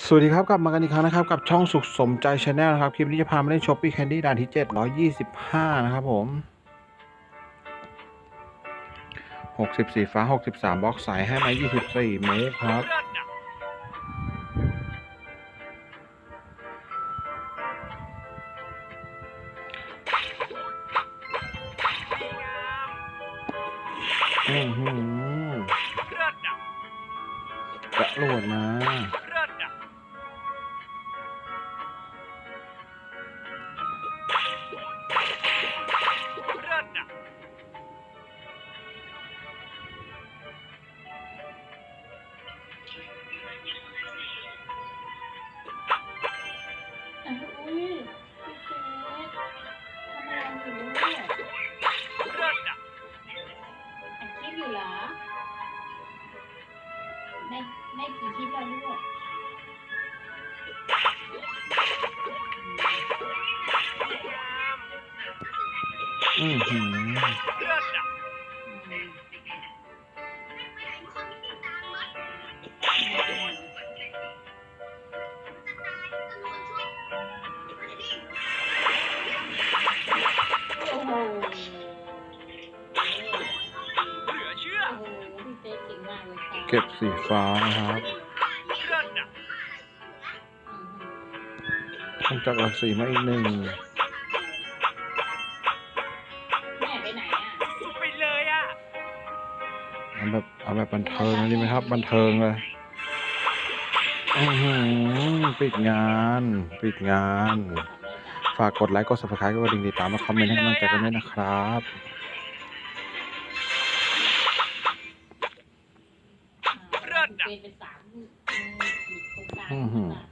สวัสดีครับ กลับมากันอีกครั้งนะครับ กับช่องสุขสมใจชาแนลนะครับ คลิปนี้จะพามาเล่นช้อปปี้แคนดี้ด่านที่ 725 นะครับผม60สีฟ้า 63 บล็อกสายให้มา24 เมตรครับ อือหือกระโดดมา อะอุ้ยพี่เค้กทำอะไรอยู่ลูกอัดคลิปอยู่เหรอในในกี่คลิปแล้วลูก อือหืออืมโอ้โหเหลือเชื่อโอ้โหพี่เค้กเก่งมากเลยค่ะเก็บสีฟ้านะครับเลิศอะอืมต้องจากหลักสีมาอีกหนึ่ง เอาแบบเอาแบบบันเทิงเลยดีไหมครับบันเทิงเลยอือหือปิดงาน ปิดงานทำได้จ้ะฝากกดไลค์กด subscribe กดกระดิ่งติดตามมาคอมเมนต์ให้กำลังใจกันด้วยนะครับอ่าพี่เค้กเป็นสามอืมขีดตรงกลางอื้อหืออะ